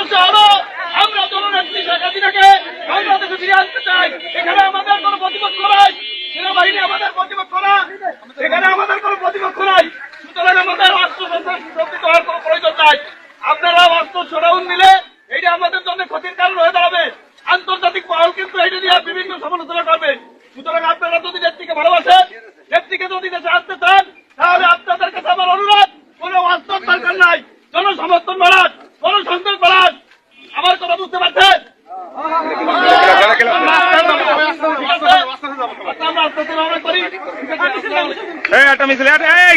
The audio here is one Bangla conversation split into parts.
করতে হবে এখানে আমাদের কোনো প্রতিপক্ষ নাই আমাদের প্রতিপক্ষ এখানে আমাদের কোনো প্রতিপক্ষ নাই। আমাদের অস্ত্র আমাদের জন্য ক্ষতির আন্তর্জাতিক মহল কিন্তু এটা নিয়ে বিভিন্ন সমালোচনা করবে সুতরাং আপনারা যদি নেত্রীকে ভালোবাসেন নেত্রীকে যদি দেশে আসতে চান, তাহলে আপনাদের কাছে অনুরোধ, কোনো অস্ত্র দরকার নাই। জনসমর্থন মারা এই একটা মিছিল এই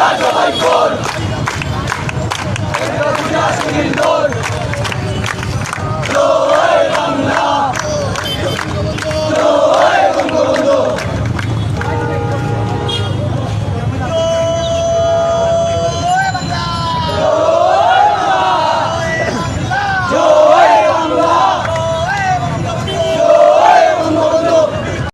Raja Baipur!